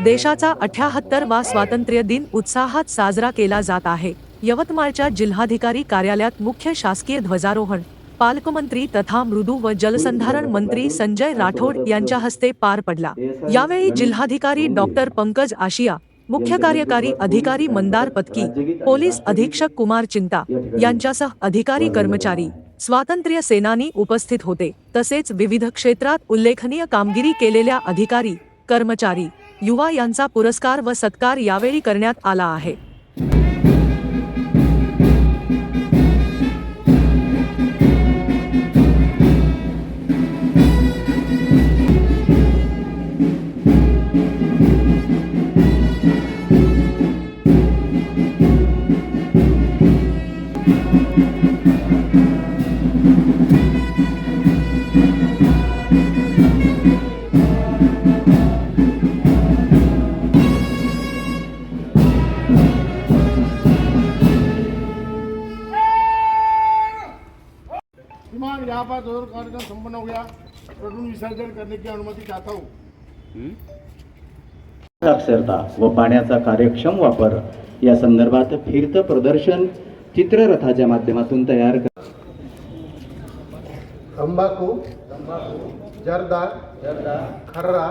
देशाचा अठ्याहत्तर वा स्वातंत्र्य दिन उत्साहात साजरा केला जात आहे. यवतमाळच्या जिल्हाधिकारी कार्यालयात मुख्य शासकीय ध्वजारोहण पालकमंत्री तथा मृदू व जलसंधारण मंत्री संजय राठोड यांच्या हस्ते पार पडला. यावेळी जिल्हाधिकारी डॉक्टर पंकज आशिया मुख्य कार्यकारी अधिकारी मंदार पत्की पोलीस अधीक्षक कुमार चिंता यांच्यासह अधिकारी कर्मचारी स्वातंत्र्य सेनानी उपस्थित होते. तसेच विविध क्षेत्रात उल्लेखनीय कामगिरी केलेल्या अधिकारी कर्मचारी युवा यांचा पुरस्कार व सत्कार यावेळी करण्यात आला आहे. श्रीमान यहाँ पर दोनों कार्यक्रम संपन्न हो गया प्रथम विसर्जन करने की अनुमति चाहता हूँ. साक्षरता व पाण्याचा कार्यक्षम वापर या संदर्भात फिरतं प्रदर्शन चित्ररथाच्या माध्यमातून तयार कर तंबाखू जर्दा खर्रा